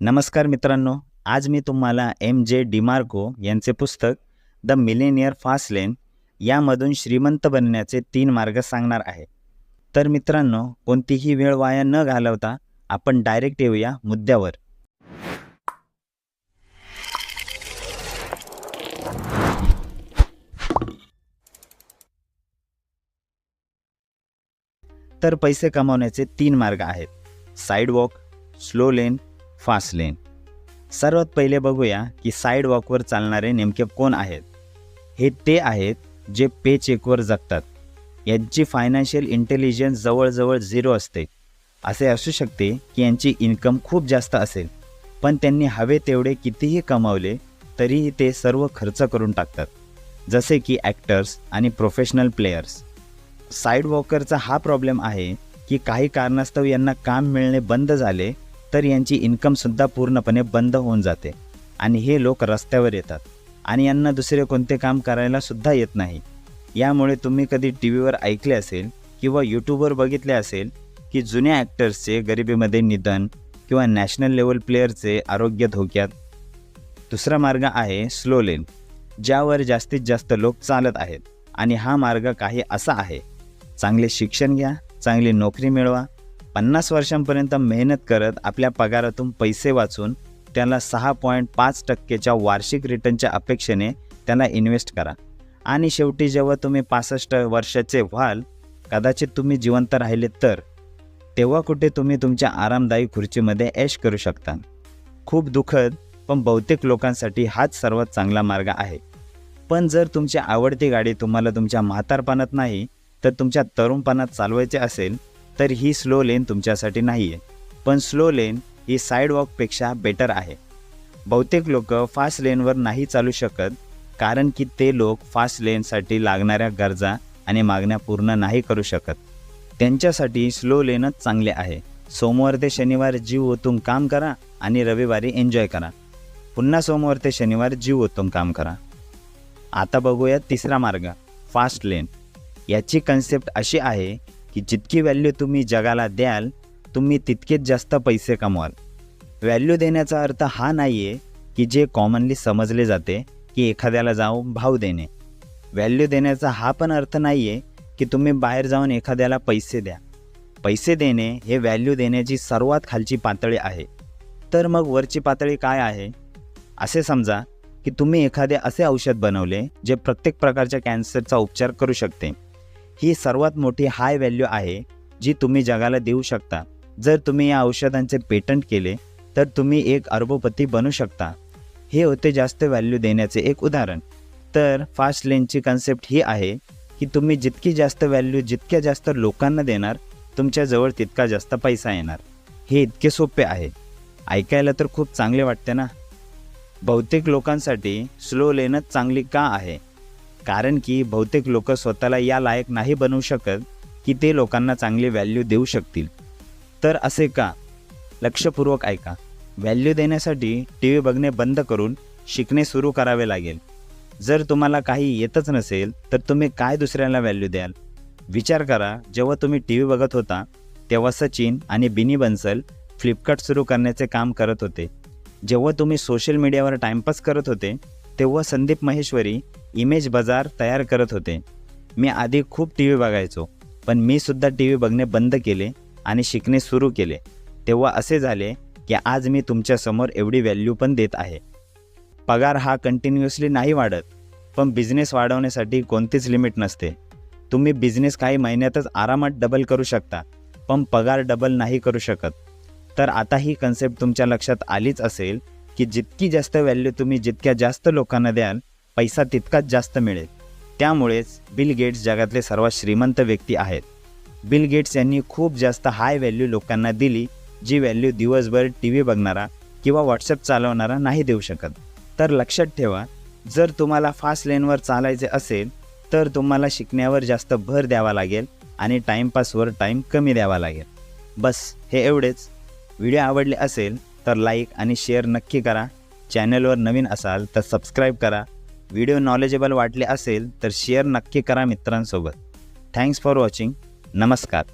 नमस्कार मित्रांनो आज मी तुम्हाला एम जे डिमार्को यांचे पुस्तक द मिलेनियर फास्ट लेन यामधून श्रीमंत बनण्याचे तीन मार्ग सांगणार आहे. तर मित्रांनो कोणतीही वेळ वाया न घालवता आपण डायरेक्ट येऊया मुद्द्यावर. तर पैसे कमावण्याचे तीन मार्ग आहेत. Sidewalk slow lane fast lane. सर्वात पहिले बघूया की साईडवॉकवर चालणारे नेमके कोण आहेत. हे ते आहेत जे पे चेकवर जगतात. यांची फायनान्शियल इंटेलिजन्स जवळजवळ झिरो असते. असे असू शकते की यांची इन्कम खूप जास्त असेल पण त्यांनी हवे तेवढे कितीही कमावले तरीही ते सर्व खर्च करून टाकतात. जसे की ॲक्टर्स आणि प्रोफेशनल प्लेयर्स साईड वॉकरचा हा प्रॉब्लेम आहे की काही कारणास्तव यांना काम मिळणे बंद झाले तर यांची इन्कमसुद्धा पूर्णपणे बंद होऊन जाते. आणि हे लोक रस्त्यावर येतात. आणि यांना दुसरे कोणते काम करायला सुद्धा येत नाही. यामुळे तुम्ही कधी टी व्हीवर ऐकले असेल किंवा यूट्यूबवर बघितले असेल की जुन्या ॲक्टर्सचे गरिबीमध्ये निधन किंवा नॅशनल लेवल प्लेअरचे आरोग्य धोक्यात. दुसरा मार्ग आहे स्लो लेन ज्यावर जास्तीत जास्त लोक चालत आहेत. आणि हा मार्ग काही असा आहे. चांगले शिक्षण घ्या चांगली नोकरी मिळवा पन्नास वर्षांपर्यंत मेहनत करत आपल्या पगारातून पैसे वाचून त्याला सहा पॉईंट पाच टक्केच्या वार्षिक रिटर्नच्या अपेक्षेने त्याला इन्व्हेस्ट करा. आणि शेवटी जेव्हा तुम्ही पासष्ट वर्षाचे व्हाल कदाचित तुम्ही जिवंत राहिले तर तेव्हा कुठे तुम्ही तुमच्या आरामदायी खुर्चीमध्ये ऐश करू शकता. खूप दुःखद पण बहुतेक लोकांसाठी हाच सर्वात चांगला मार्ग आहे. पण जर तुमची आवडती गाडी तुम्हाला तुमच्या म्हातारपणात नाही तर तुमच्या तरुणपणात चालवायचे असेल तर ही स्लो लेन तुमच्यासाठी नाही आहे पण स्लो लेन ही साईडवॉकपेक्षा बेटर आहे. बहुतेक लोक फास्ट लेनवर नाही चालू शकत कारण की ते लोक फास्ट लेनसाठी लागणाऱ्या गरजा आणि मागण्या पूर्ण नाही करू शकत. त्यांच्यासाठी स्लो लेनच चांगले आहे. सोमवार ते शनिवार जीव ओतून काम करा आणि रविवारी एन्जॉय करा. पुन्हा सोमवार ते शनिवार जीव ओतून काम करा. आता बघूया तिसरा मार्ग फास्ट लेन याची कन्सेप्ट अशी आहे की जितकी व्हॅल्यू तुम्ही जगाला द्याल तुम्ही तितकेच जास्त पैसे कमवाल. व्हॅल्यू देण्याचा अर्थ हा नाही आहे की जे कॉमनली समजले जाते की एखाद्याला जाऊन भाव देणे. व्हॅल्यू देण्याचा हा पण अर्थ नाही आहे की तुम्ही बाहेर जाऊन एखाद्याला पैसे द्या. पैसे देणे हे व्हॅल्यू देण्याची सर्वात खालची पातळी आहे. तर मग वरची पातळी काय आहे? असे समजा की तुम्ही एखादे असे औषध बनवले जे प्रत्येक प्रकारच्या कॅन्सरचा उपचार करू शकते. ही सर्वात मोठी हाय व्हॅल्यू आहे जी तुम्ही जगाला देऊ शकता. जर तुम्ही या औषधांचे पेटंट केले तर तुम्ही एक अर्बोपती बनू शकता. हे होते जास्त व्हॅल्यू देण्याचे एक उदाहरण. तर फास्ट लेनची कन्सेप्ट ही आहे की तुम्ही जितकी जास्त व्हॅल्यू जितक्या जास्त लोकांना देणार तुमच्याजवळ तितका जास्त पैसा येणार. हे इतके सोपे आहे. ऐकायला तर खूप चांगले वाटते ना? बहुतेक लोकांसाठी स्लो लेनच चांगली का आहे? कारण की बहुतेक लोक स्वतःला या लायक नाही बनवू शकत की ते लोकांना चांगली व्हॅल्यू देऊ शकतील. तर असे का? लक्षपूर्वक ऐका. व्हॅल्यू देण्यासाठी टी व्ही बघणे बंद करून शिकणे सुरू करावे लागेल. जर तुम्हाला काही येतच नसेल तर तुम्ही काय दुसऱ्याला व्हॅल्यू द्याल? विचार करा जेव्हा तुम्ही टी व्ही बघत होता तेव्हा सचिन आणि बिनी बन्सल फ्लिपकार्ट सुरू करण्याचे काम करत होते. जेव्हा तुम्ही सोशल मीडियावर टाइमपास करत होते तेव्हा संदीप महेश्वरी इमेज बाजार तयार करत होते. मी आधी खूप टी व्ही बघायचो पण मी सुद्धा टी व्ही बघणे बंद केले आणि शिकणे सुरू केले. तेव्हा असे झाले की आज मी तुमच्यासमोर एवढी व्हॅल्यू पण देत आहे. पगार हा कंटिन्युअसली नाही वाढत पण बिझनेस वाढवण्यासाठी कोणतीच लिमिट नसते. तुम्ही बिझनेस काही महिन्यातच आरामात डबल करू शकता पण पगार डबल नाही करू शकत. तर आता ही कन्सेप्ट तुमच्या लक्षात आलीच असेल की जितकी जास्त व्हॅल्यू तुम्ही जितक्या जास्त लोकांना द्याल पैसा तितकाच जास्त मिळेल. त्यामुळेच बिल गेट्स जगातले सर्वात श्रीमंत व्यक्ती आहेत. बिल गेट्स यांनी खूप जास्त हाय व्हॅल्यू लोकांना दिली जी व्हॅल्यू दिवसभर टी व्ही बघणारा किंवा व्हॉट्सअप चालवणारा नाही देऊ शकत. तर लक्षात ठेवा जर तुम्हाला फास्ट लेनवर चालायचे असेल तर तुम्हाला शिकण्यावर जास्त भर द्यावा लागेल आणि टाईमपासवर टाईम कमी द्यावा लागेल. बस हे एवढेच. व्हिडिओ आवडले असेल तर लाईक आणि शेअर नक्की करा. चॅनलवर नवीन असाल तर सबस्क्राईब करा. व्हिडिओ नॉलेजेबल वाटले असेल तर शेअर नक्की करा मित्रांसोबत. थँक्स फॉर वॉचिंग नमस्कार.